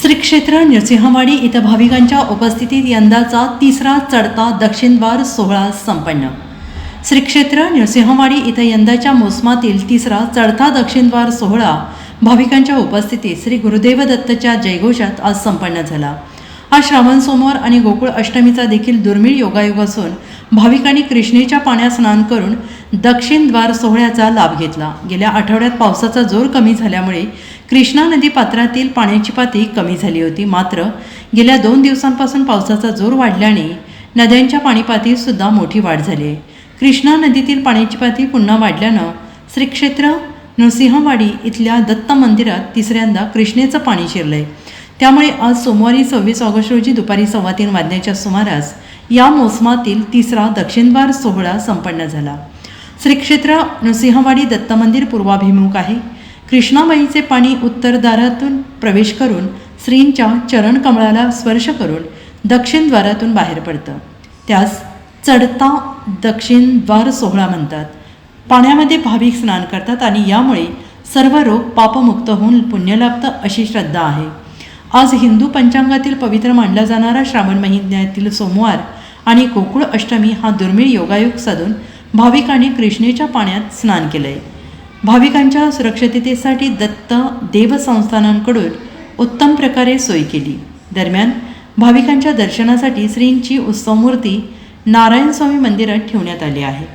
श्री क्षेत्र नृसिंहवाडी इथं भाविकांच्या उपस्थितीत यंदाचा तिसरा चढता दक्षिणद्वार सोहळा संपन्न. श्री क्षेत्र नृसिंहवाडी इथं यंदाच्या मोसमातील तिसरा चढता दक्षिणद्वार सोहळा भाविकांच्या उपस्थितीत श्री गुरुदेव दत्तच्या जयघोषात आज संपन्न झाला. हा श्रावण सोमवार आणि गोकुळ अष्टमीचा देखील दुर्मिळ योगायोग असून भाविकांनी कृष्णेच्या पाण्यात स्नान करून दक्षिण द्वार सोहळ्याचा लाभ घेतला. गेल्या आठवड्यात पावसाचा जोर कमी झाल्यामुळे कृष्णा नदी पात्रातील पाण्याची पातळी कमी झाली होती. मात्र गेल्या दोन दिवसांपासून पावसाचा जोर वाढल्याने नद्यांच्या पाणी सुद्धा मोठी वाढ झाली आहे. कृष्णा नदीतील पाण्याची पातळी पुन्हा वाढल्यानं श्रीक्षेत्र नृसिंहवाडी इथल्या दत्त मंदिरात तिसऱ्यांदा कृष्णेचं पाणी शिरलं आहे त्यामुळे आज सोमवारी सव्वीस ऑगस्ट रोजी दुपारी सव्वा तीन वाजण्याच्या सुमारास या मोसमातील तिसरा दक्षिणद्वार सोहळा संपन्न झाला. श्री क्षेत्र नृसिंहवाडी दत्त मंदिर पूर्वाभिमुख आहे. कृष्णाबाईचे पाणी उत्तरद्वारातून प्रवेश करून श्रींच्या चरणकमळाला स्पर्श करून दक्षिणद्वारातून बाहेर पडतं. त्यास चढता दक्षिण द्वार सोहळा म्हणतात. पाण्यामध्ये भाविक स्नान करतात आणि यामुळे सर्व रोग पापमुक्त होऊन पुण्य लाभतं अशी श्रद्धा आहे. आज हिंदू पंचांगातील पवित्र मानला जाणारा श्रावण महिन्यातील सोमवार आणि गोकुळ अष्टमी हा दुर्मिळ योगायोग साधून भाविकांनी कृष्णेच्या पाण्यात स्नान केलंय. भाविकांच्या सुरक्षिततेसाठी दत्त देवसंस्थानांकडून उत्तम प्रकारे सोय केली. दरम्यान भाविकांच्या दर्शनासाठी श्रींची उत्सवमूर्ती नारायणस्वामी मंदिरात ठेवण्यात आली आहे.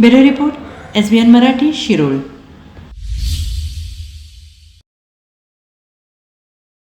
Bureau report S B N Marathi Shirol.